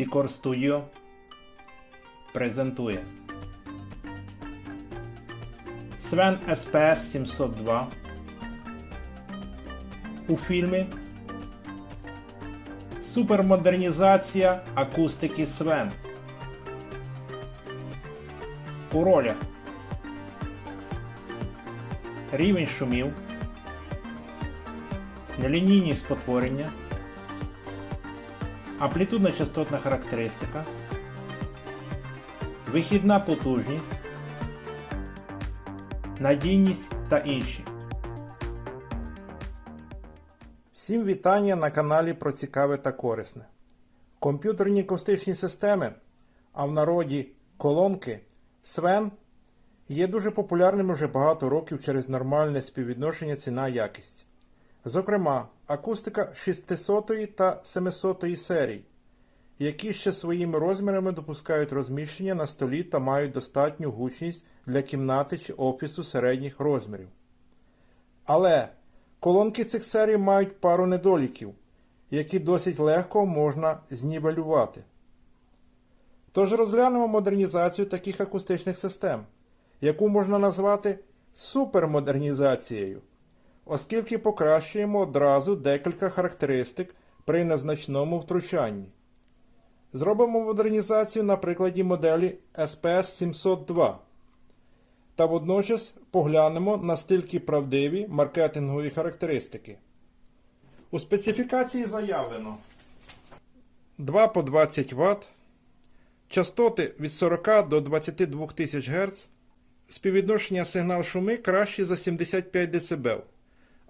Сікор Studio презентує Свен SPS 702 у фільмі Супермодернізація акустики Свен. У ролях Рівень шумів Нелінійні спотворення Амплітудна частотна характеристика Вихідна потужність Надійність та інші. Всім вітання на каналі про цікаве та корисне. Комп'ютерні акустичні системи, а в народі колонки Свен є дуже популярними вже багато років через нормальне співвідношення ціна-якість. Зокрема, акустика 600 та 700 серій, які ще своїми розмірами допускають розміщення на столі та мають достатню гучність для кімнати чи офісу середніх розмірів. Але колонки цих серій мають пару недоліків, які досить легко можна знівелювати. Тож розглянемо модернізацію таких акустичних систем, яку можна назвати супермодернізацією, оскільки покращуємо одразу декілька характеристик при незначному втручанні. Зробимо модернізацію на прикладі моделі SPS 702 та водночас поглянемо настільки правдиві маркетингові характеристики. У специфікації заявлено 2 по 20 Вт, частоти від 40 до 22 тисяч Гц, співвідношення сигнал шуми краще за 75 дБ,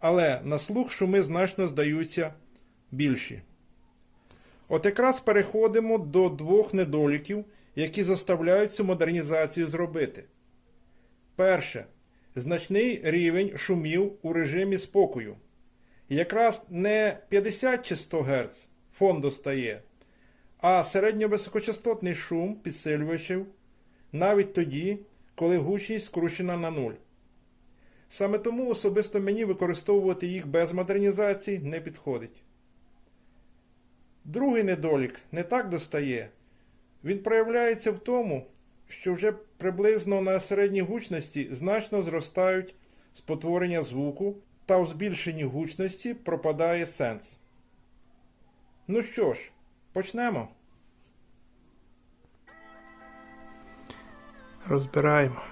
але на слух шуми значно здаються більші. От якраз переходимо до двох недоліків, які заставляють цю модернізацію зробити. Перше. Значний рівень шумів у режимі спокою. Якраз не 50 чи 100 Гц фон достає, а середньовисокочастотний шум підсилювачів навіть тоді, коли гучність скручена на нуль. Саме тому особисто мені використовувати їх без модернізації не підходить. Другий недолік не так достає. Він проявляється в тому, що вже приблизно на середній гучності значно зростають спотворення звуку, та у збільшенні гучності пропадає сенс. Ну що ж, почнемо. Розбираємо.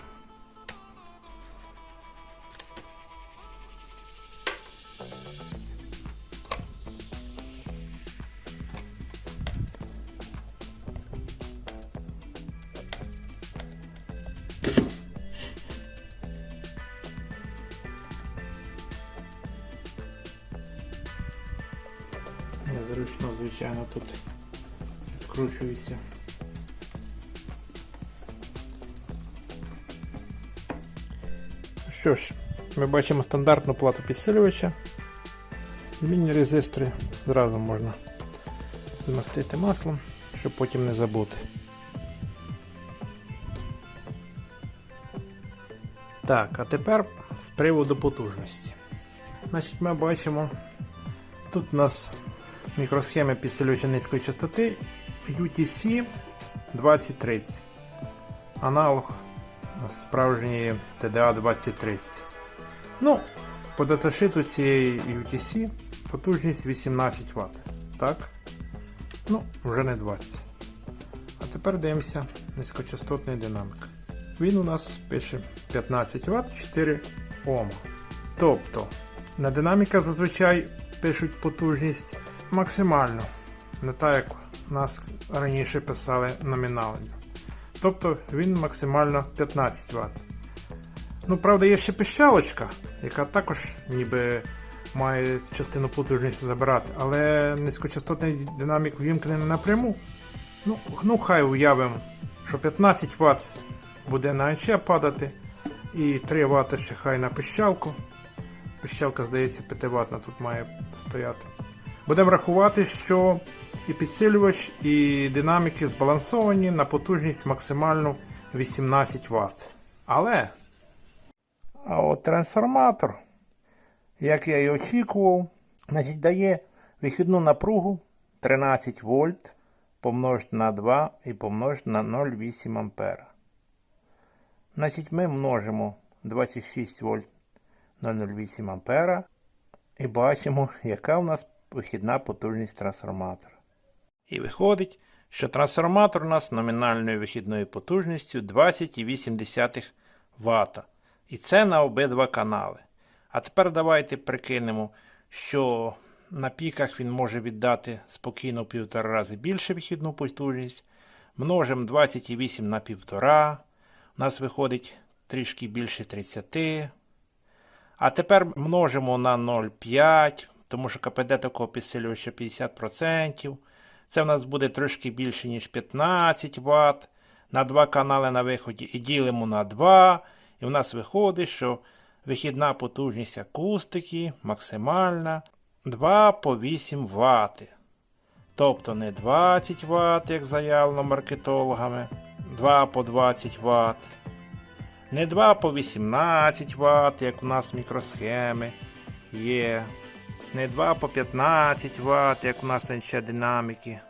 Незручно, звичайно, тут відкручуюся. Що ж, ми бачимо стандартну плату підсилювача. Змінні резистори зразу можна змастити маслом, щоб потім не забути. Так, а тепер з приводу потужності. Значить, ми бачимо, тут у нас мікросхеми підсилювача низької частоти UTC 2030. Аналог справжньої TDA 2030. Ну, по даташиту цієї UTC потужність 18 Вт. Так? Ну, вже не 20. А тепер дивимося низькочастотний динамік. Він у нас пише 15 Вт 4 Ома. Тобто, на динаміка зазвичай пишуть потужність максимально, не так як нас раніше писали номінально. Тобто він максимально 15 Вт. Ну, правда, є ще пищалочка, яка також ніби має частину потужності забирати, але низькочастотний динамік вімкнений напряму. Ну, ну хай уявимо, що 15 Вт буде на АЧ падати, і 3 Вт ще хай на пищалку. Пищалка, здається, 5 Вт тут має стояти. Будемо рахувати, що і підсилювач, і динаміки збалансовані на потужність максимальну 18 Вт. Але а от трансформатор, як я і очікував, значить, дає вихідну напругу 13 вольт помножити на 2 і помножити на 0,8 ампера. Значить, ми множимо 26 вольт на 0,8 ампера і бачимо, яка у нас вихідна потужність трансформатора. І виходить, що трансформатор у нас номінальною вихідною потужністю 20,8 Вт. І це на обидва канали. А тепер давайте прикинемо, що на піках він може віддати спокійно в півтора рази більше вихідну потужність. Множимо 28 на півтора. У нас виходить трішки більше 30. А тепер множимо на 0,5, тому що КПД такого підсилювача 50%. Це в нас буде трошки більше, ніж 15 Вт. На два канали на виході і ділимо на 2. І в нас виходить, що вихідна потужність акустики максимальна 2 по 8 Вт. Тобто не 20 Вт, як заявлено маркетологами, 2 по 20 Вт. Не 2 по 18 Вт, як у нас мікросхеми є. Не 2 по 15 Вт, як у нас інші динаміки.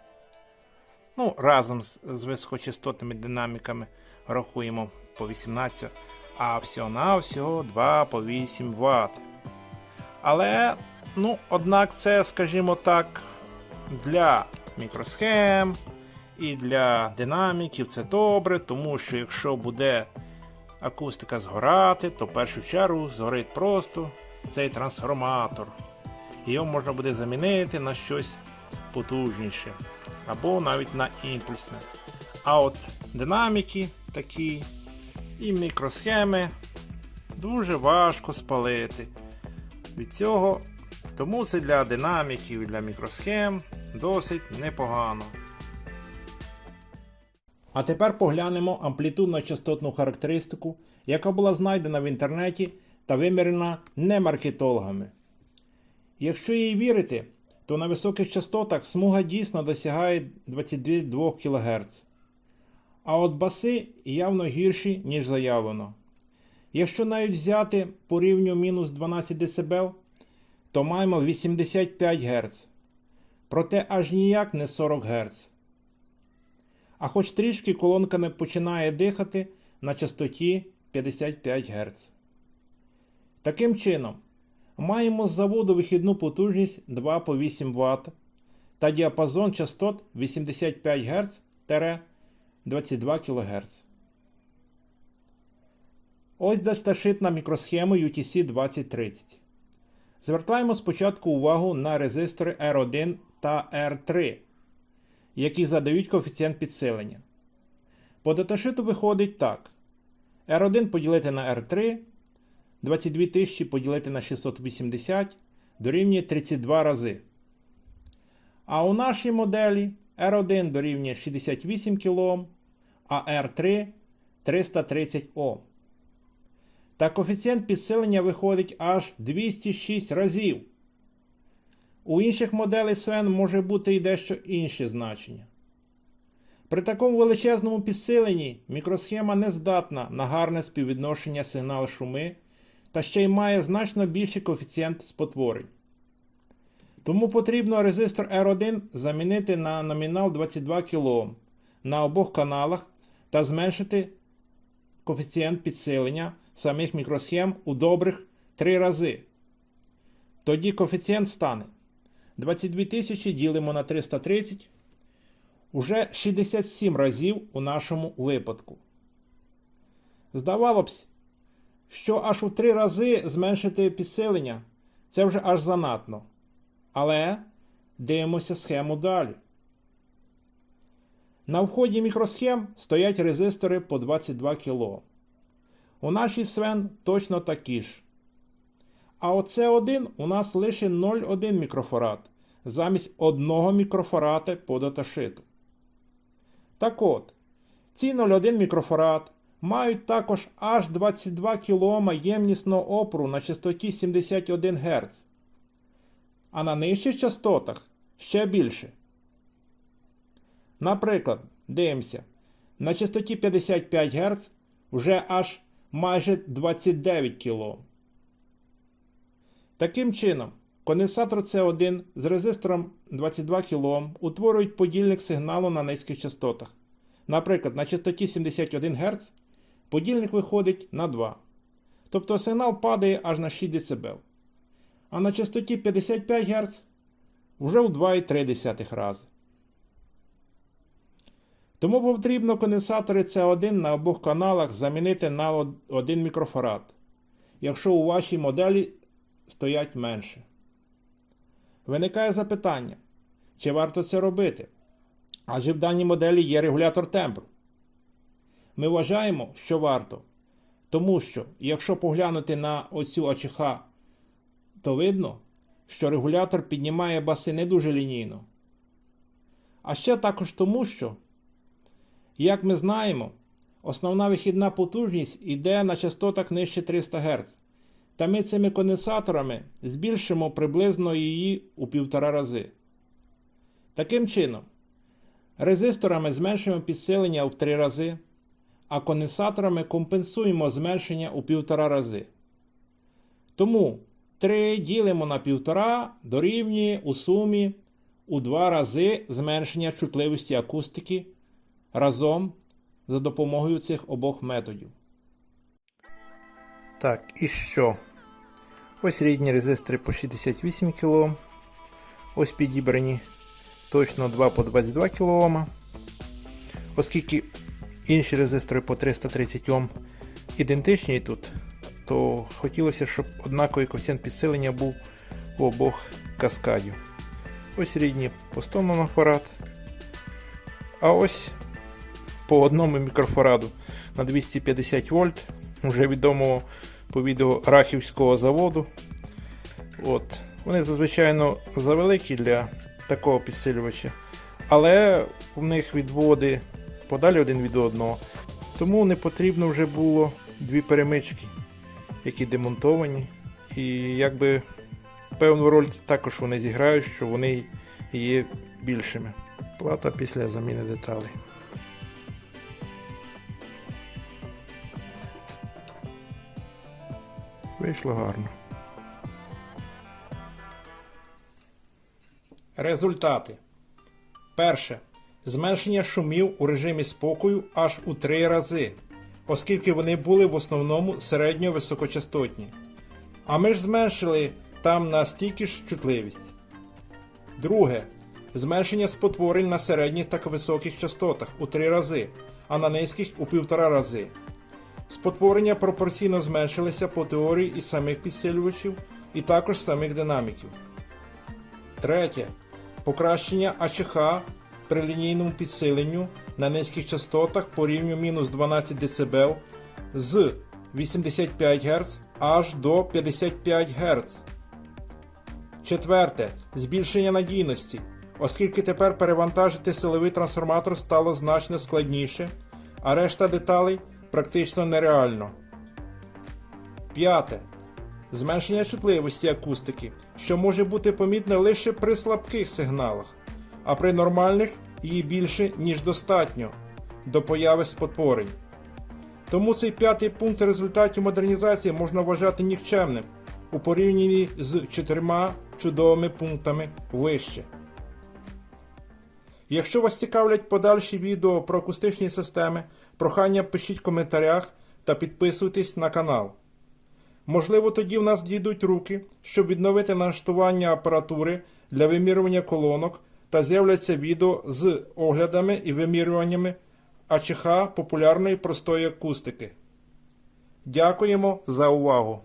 Ну, разом з, з високочастотними динаміками рахуємо по 18, а всього-навсього 2 по 8 Вт. Але, ну, однак, це, скажімо так, для мікросхем і для динаміків це добре, тому що якщо буде акустика згорати, то в першу чергу згорить просто цей трансформатор. Його можна буде замінити на щось потужніше або навіть на імпульсне. А от динаміки такі і мікросхеми дуже важко спалити. Від цього тому це для динаміків і для мікросхем досить непогано. А тепер поглянемо амплітудно-частотну характеристику, яка була знайдена в інтернеті та вимірена не маркетологами. Якщо їй вірити, то на високих частотах смуга дійсно досягає 22 кГц. А от баси явно гірші, ніж заявлено. Якщо навіть взяти по рівню мінус 12 дБ, то маємо 85 Гц. Проте аж ніяк не 40 Гц. А хоч трішки колонка не починає дихати на частоті 55 Гц. Таким чином, маємо з заводу вихідну потужність 2 по 8 Вт та діапазон частот 85 Гц 22 кГц. Ось даташитна мікросхема UTC 2030. Звертаємо спочатку увагу на резистори R1 та R3, які задають коефіцієнт підсилення. По даташиту виходить так: R1 поділити на R3, 22 тисячі поділити на 680 дорівнює 32 рази. А у нашій моделі R1 дорівнює 68 кОм, а R3 330 Ом. Та коефіцієнт підсилення виходить аж 206 разів. У інших моделей SWN може бути і дещо інші значення. При такому величезному підсиленні мікросхема не здатна на гарне співвідношення сигнал шуми та ще й має значно більший коефіцієнт спотворень. Тому потрібно резистор R1 замінити на номінал 22 кОм на обох каналах та зменшити коефіцієнт підсилення самих мікросхем у добрих 3 рази. Тоді коефіцієнт стане 22 тисячі ділимо на 330 уже 67 разів у нашому випадку. Здавало б, що аж у 3 рази зменшити підсилення це вже аж занадто. Але дивимося схему далі. На вході мікросхем стоять резистори по 22 кОм. У нашій свен точно такі ж. А оце 1 у нас лише 0,1 мікрофарад замість 1 мікрофарада по даташиту. Так от, ці 0,1 мікрофарад мають також аж 22 кОм ємнісного опору на частоті 71 Гц. А на нижчих частотах ще більше. Наприклад, дивимося, на частоті 55 Гц вже аж майже 29 кОм. Таким чином, Конденсатор С1 з резистором 22 кОм утворюють подільник сигналу на низьких частотах. Наприклад, на частоті 71 Гц подільник виходить на 2. Тобто сигнал падає аж на 6 дБ. А на частоті 55 Гц вже в 2,3 рази. Тому потрібно конденсатори С1 на обох каналах замінити на 1 мікрофарад, якщо у вашій моделі стоять менше. Виникає запитання, чи варто це робити? Адже в даній моделі є регулятор тембру. Ми вважаємо, що варто, тому що, якщо поглянути на оцю АЧХ, то видно, що регулятор піднімає баси не дуже лінійно. А ще також тому, що, як ми знаємо, основна вихідна потужність йде на частотах нижче 300 Гц. Та ми цими конденсаторами збільшимо приблизно її у півтора рази. Таким чином, резисторами зменшуємо підсилення в 3 рази, а конденсаторами компенсуємо зменшення у півтора рази. Тому 3 ділимо на півтора дорівнює у сумі у 2 рази зменшення чутливості акустики разом за допомогою цих обох методів. Так, і що? Ось рідні резистори по 68 кОм. Ось підібрані точно 2 по 22 кОм. Оскільки інші резистори по 330 Ом ідентичні тут, то хотілося, щоб однаковий коефіцієнт підсилення був у обох каскадів. Ось рідні по 100 нанофарад. А ось по одному мікрофараду на 250 вольт, вже відомого по відео Рахівського заводу. От. Вони зазвичай завеликі для такого підсилювача, але в них відводи подалі один від одного. Тому не потрібно вже було дві перемички, які демонтовані. І якби певну роль також вони зіграють, що вони є більшими. Плата після заміни деталей. Вийшло гарно. Результати. Перше. Зменшення шумів у режимі спокою аж у 3 рази, оскільки вони були в основному середньо-високочастотні. А ми ж зменшили там на стільки ж чутливість. Друге. Зменшення спотворень на середніх та високих частотах у 3 рази, а на низьких у 1,5 рази. Спотворення пропорційно зменшилися по теорії і самих підсилювачів, і також самих динаміків. Третє. Покращення АЧХ при лінійному підсиленню на низьких частотах по рівню мінус 12 дБ з 85 Гц аж до 55 Гц. Четверте. Збільшення надійності, оскільки тепер перевантажити силовий трансформатор стало значно складніше, а решта деталей практично нереально. П'яте. Зменшення чутливості акустики, що може бути помітне лише при слабких сигналах, а при нормальних її більше, ніж достатньо до появи спотворень. Тому цей п'ятий пункт результатів модернізації можна вважати нікчемним у порівнянні з чотирма чудовими пунктами вище. Якщо вас цікавлять подальші відео про акустичні системи, прохання пишіть в коментарях та підписуйтесь на канал. Можливо, тоді в нас дійдуть руки, щоб відновити налаштування апаратури для вимірювання колонок та з'являться відео з оглядами і вимірюваннями АЧХ популярної простої акустики. Дякуємо за увагу!